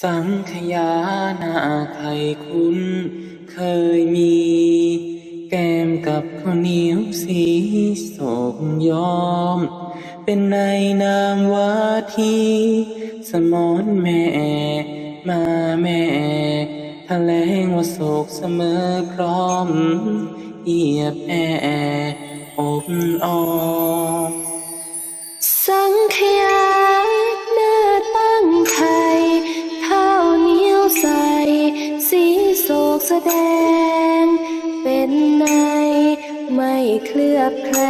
สังขยาหน้าไข่คุณเคยมี แก้มกับข้าวเหนียวสีสมยอม เป็นในนามวาทีสมอนแม่ มาแม่แถลงว่าโศกเสมอพร้อมเหยียบแออบอ้อมสังขยา แสดง เป็นใน ไม่เคลือบแคล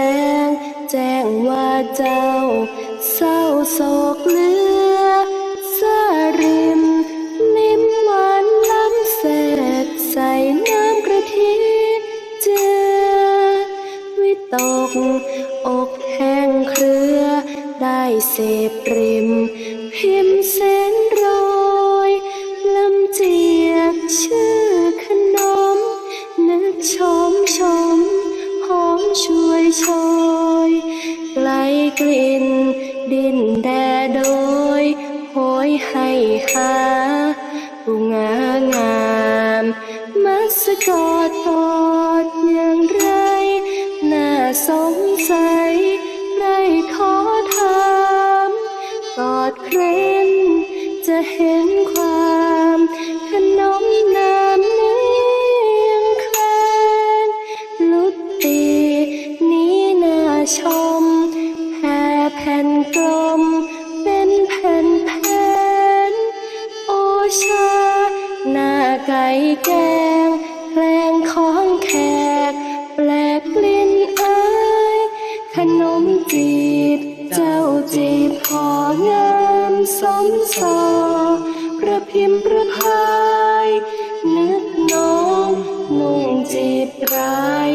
ง แจ้งว่าเจ้า เศร้าโศกเลือสริมลิ้มหวานล้ำเสดใส่น้ำกระทิเจือวิตก อกแห้งเครือ ได้เสพริม พิมพ์เส โดยโหยให้หาผู้งางามมัสกอดอดอย่างไรน่าสงสัยไรขอถามกอดเครนจะเห็นความ แกงแกล้งของแขกแปลกกลิ่นอายขนมจีบเจ้าจีบพองามสมสอประพิมพ์ประพายนึกน้องนุ่งจีบราย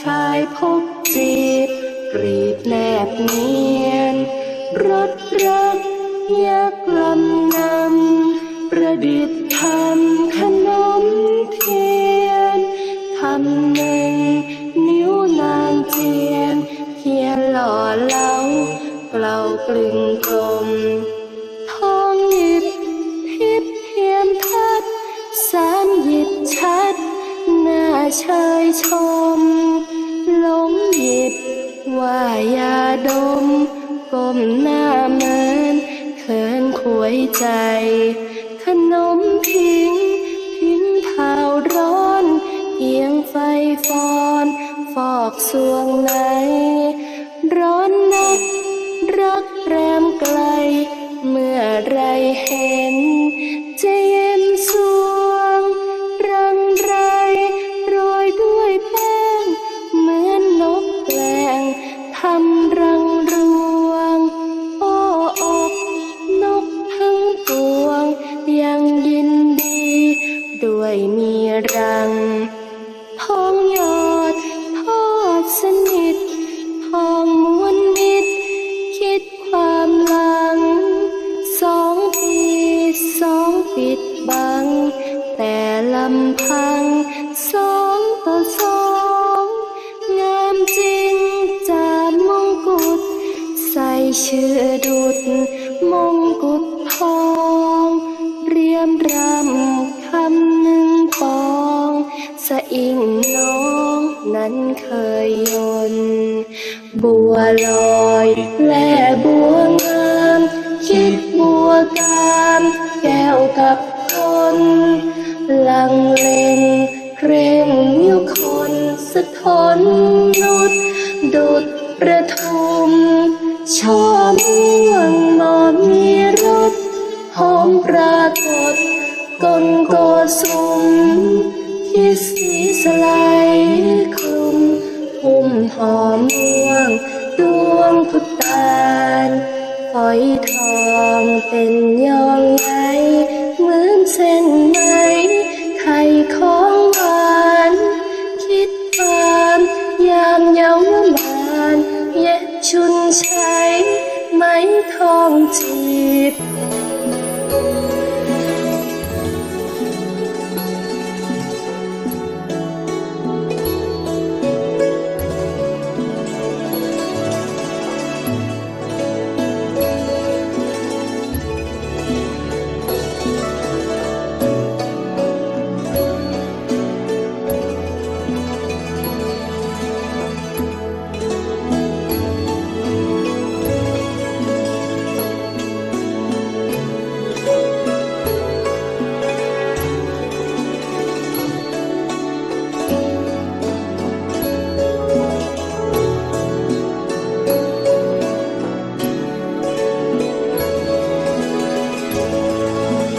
ชายพกจีบกรีดแนบเนียนรถรักยักลำนำประดิษฐ์ เหลาเกลากลึงกลมทองหยิบทิพเทียมทัดสามหยิบชัดหน้าเชยชมหลงหยิบว่ายาดมก้มหน้าเมินเขินขวยใจ ขนมพิงพิงเผาร้อนเอียงไฟฟอน ฟอกสวงในำพังสองต่อสองงามจริงจากมงกุฎใส่ชื่อดุดมงกุฎทอง เรียมรำคำหนึ่งปองสะอิงน้องนั้นเคยยน บัวลอยและบัวงาม คิดบัวกาม แก้วกับคน ลังเลงเคร่งนิ้วคนสะทนนุดดุดประทุมช่อม่วงมอมมีรสหอมปรากฏกลโกสุมคิดสีสลายคลุมพุ่มหอมม่วงดวงพุตานฝอยทองเป็นยอง ใช้ไหมทองจีบ